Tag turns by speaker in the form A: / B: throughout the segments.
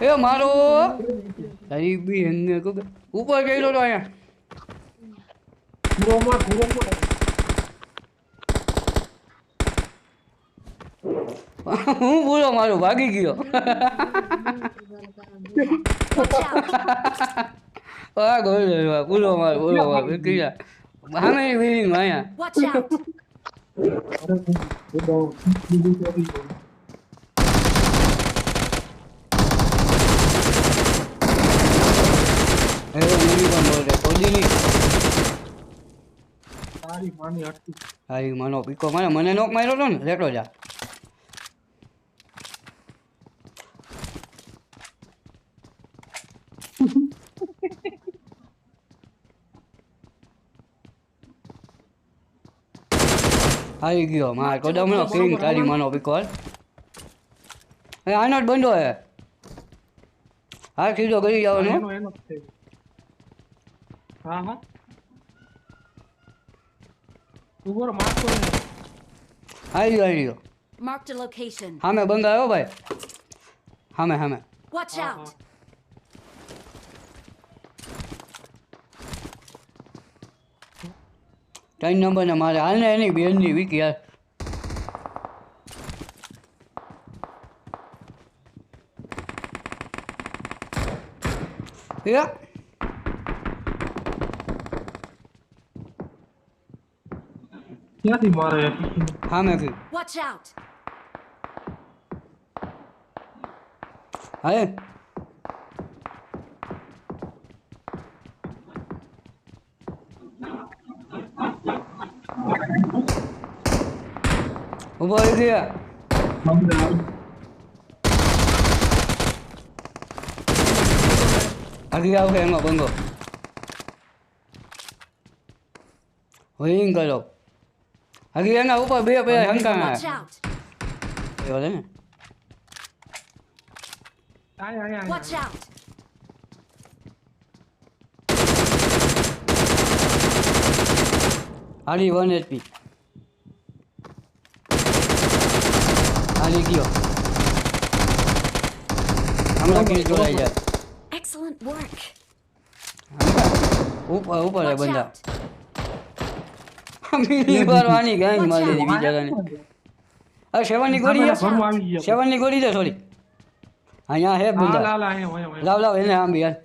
A: એ મારો તારી બી હંગે કો ઉપર ગયેલો તો અહીંયા
B: પૂરો માર
A: હું બોલો મારો ભાગી ગયો! આ ગોળ બોલો મારો બોલો મારો કીધા સામે બિલ્ડિંગ અહીંયા
C: વોચ out!
A: એ મમ્મી પણ બોલે ખોદી નહીં
B: તારી માની હટતી
A: હારી માનો પીકો મારે મને નોક માર્યો હતો ને લેટો જા હારી ગયો માર કોદમનો કિંગ તારી માનો પીકો હાલ એ આનો જ બંધો હે હા સીધો કરી हाँ
B: हाँ। तू ऊपर मार को आई गयो आई गयो मार्क
A: द लोकेशन हाँ मैं
C: बंदा आयो भाई।
A: हाँ मैं हाँ मैं। वॉच आउट
C: टाइम नंबर
A: ना मारे। हाल नहीं नहीं बेन नहीं विक यार Yeah. क्या
B: थी मारा
A: है हाँ
C: मैं थी
A: वॉच आउट आए। ऊपर ही दिया हम अरे आओ कहेंगे बंदो वहीं कर लो આગળ એના ઉપર બે બે
C: Watch
A: હંકા
C: out!
A: એવા છે ને?
C: Watch out!
A: આલી વન એચપી આલી ગયો. હમણાં કિલ જોડાઈ જાય.
C: Excellent work!
A: ઉપર ઉપર બંદા
C: out!
A: મિલી મારવાની ગાંગ મારી દીધી બિચારાને અરે સેવનની ગોળી
B: ગયા.
A: સેવનની ગોળી છે સોરી અહીંયા હે
B: હા
A: બંદા. લાવ લાવ એને આમ બી યાર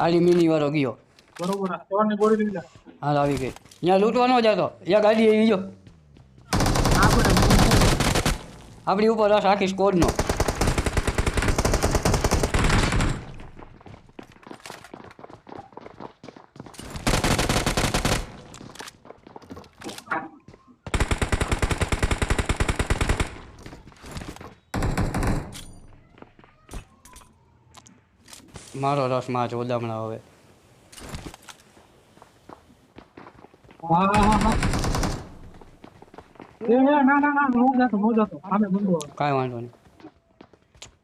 A: આલી મિની વાળો ગયો.
B: બરોબર આ સવારની ગોળી લઈ લે.
A: હાલ ગઈ. અહીંયા લૂંટવાનો જ હતો ત્યાં ગાડી આવી જો
B: આપણે
A: ઉપર રસ આખી સ્કોડનો મારો રસ માં ચોદામણા હવે
B: હા હા હા એ ના ના ના હું જાતો હું જાતો આમે બંધો
A: કાંઈ વાંધો નહીં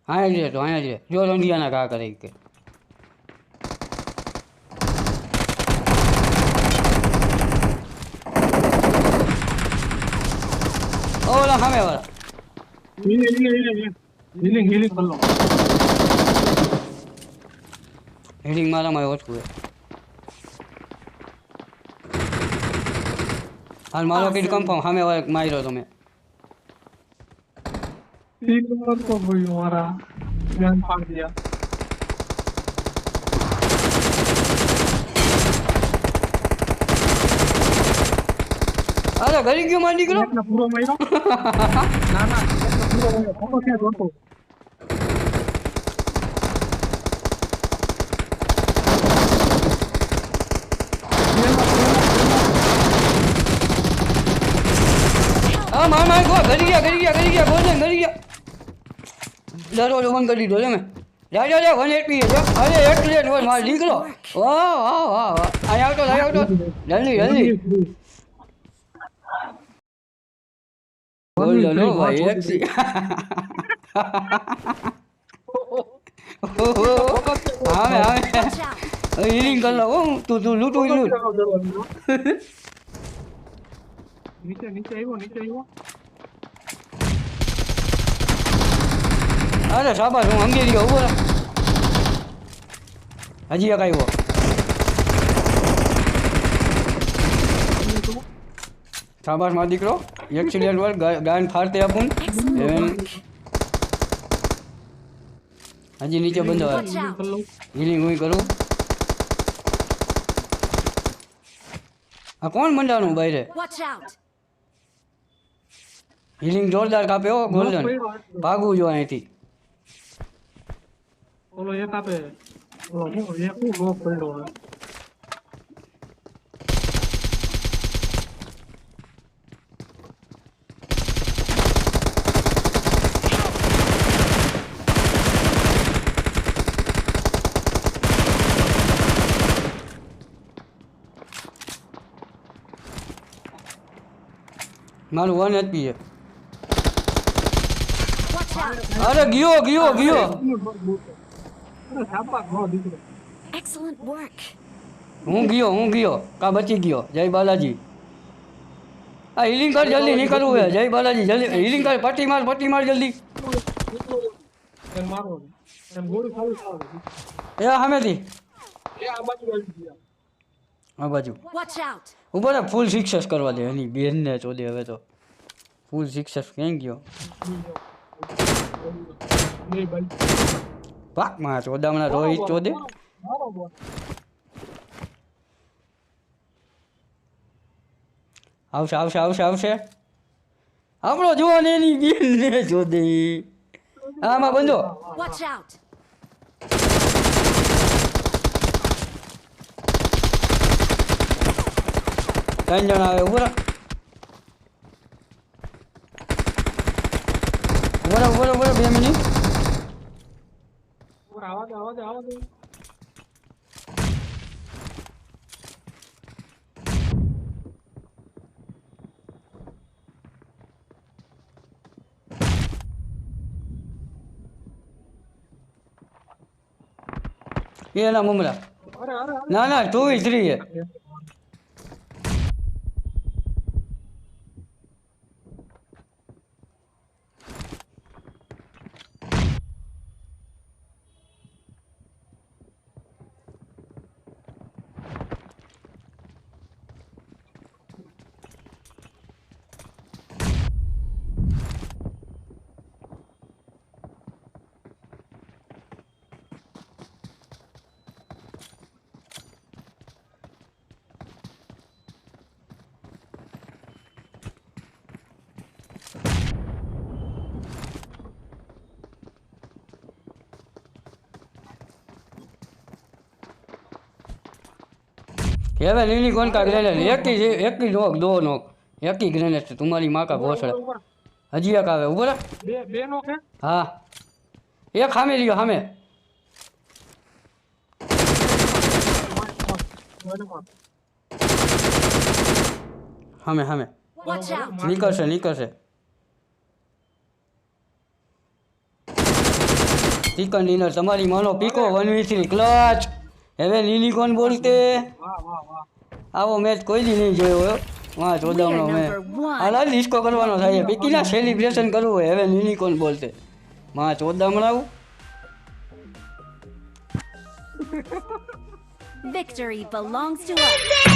A: અહીંયા જ રહેતો અહીંયા જ રહે જો રંધિયાના કા કરે કે ઓલા સામે વાળા
B: હીલિંગ હીલિંગ હીલિંગ હીલિંગ કર લો
A: હેડિંગ મારામાં ઓછું છે હાલ મારો કીધું કન્ફર્મ સામે વાળા માર્યો તમે
B: ઠીક તો ભાઈ મારા ધ્યાન પાડી દિયા
A: અરે ઘરી ગયો મારી દીકરો
B: પૂરો માર્યો ના ના પૂરો માર્યો ફોટો ક્યાં જોતો
A: मार गो घर गया घर गया घर गया बोल दे घर गया डर डरो रोवन कर दी डोले में जा जा जा वन एटपी है अरे एक प्लेट बस मार निकलो वाह वाह वाह वाह आई आओ तो आई आओ तो जल्दी जल्दी गोल्डन हो भाई एक सी
C: हाँ मैं
A: हाँ मैं हीलिंग कर लो तू तू लूट
B: लूट नीचे नीचे आई वो नीचे आई वो
A: અરે સાબાસ હું સમજી ગયો ઉભો રહે. હજી એક આવ્યો સાબાસ માં દીકરો એક્સિડન્ટ વાર ગાયન ફાડતે આપું
C: Excellent
A: એમ
C: work.
A: હજી નીચે બંધો
C: Watch out.
B: કરી લઉં
A: હિલિંગ હું કરું આ કોણ મંડાણું બહાર
C: Watch out.
A: હિલિંગ જોરદાર કાપે હો ગોલ્ડન ભાગવું જો અહીંથી
B: ઓલો એક આપે ઓલો હું એક હું લોક પડ્યો હવે
A: મારું વન એચપી છે અરે ગયો. ગયો ગયો.
C: Excellent work.
A: હું ગયો હું ગયો કા બચી ગયો જય બાલાજી આ હિલિંગ કર જલ્દી નીકળવું હે જય બાલાજી જલ્દી હિલિંગ કર પટ્ટી માર પટ્ટી માર જલ્દી
B: એમ મારો એમ ગોળી ખાલી ખાવ
A: એ સામેથી
B: એ આ બાજુ આવી ગયા
A: આ બાજુ
C: Watch out.
A: ઉપર ફૂલ સિક્સેસ કરવા દે એની બેનને ચોદે હવે તો ફૂલ સિક્સેસ ક્યાં ગયો
B: બે
A: માં ચોદામણા રોહિત ચોદે. આવશે આવશે આવશે આવશે. આપણો જુઓ ને એની બેનને ચોદે. આમાં બંધો. ત્રણ જણા આવે ઉપર ઉપર ઉપર બે મિનિટ.
B: આવા દે આવા દે આવા દે
A: એના મમરા
B: અરે અરે અરે
A: ના હવે લીલી કોણ કા એકી એકી નોક દો નોક. એકી ગ્રેનેડ તમારી માકા ભોસડે હજી એક આવે. ઊભો
B: બે બે
A: નોક હા? એક સામે લ્યો સામે
C: સામે સામે
A: નીકળશે નીકળશે. Chicken dinner. તમારી માનો પીકો વન વી થ્રી ક્લચ. હવે લીલીકોન બોલતે આવો મેચ કોઈ દી નહીં જોયો વાહ ચોદામણો મેં હાલા ડિસ્કો કરવાનો થાય પીકીના સેલિબ્રેશન કરવું હોય હવે લીલીકોન બોલતે માં ચોદામણાવું
C: Victory belongs to us.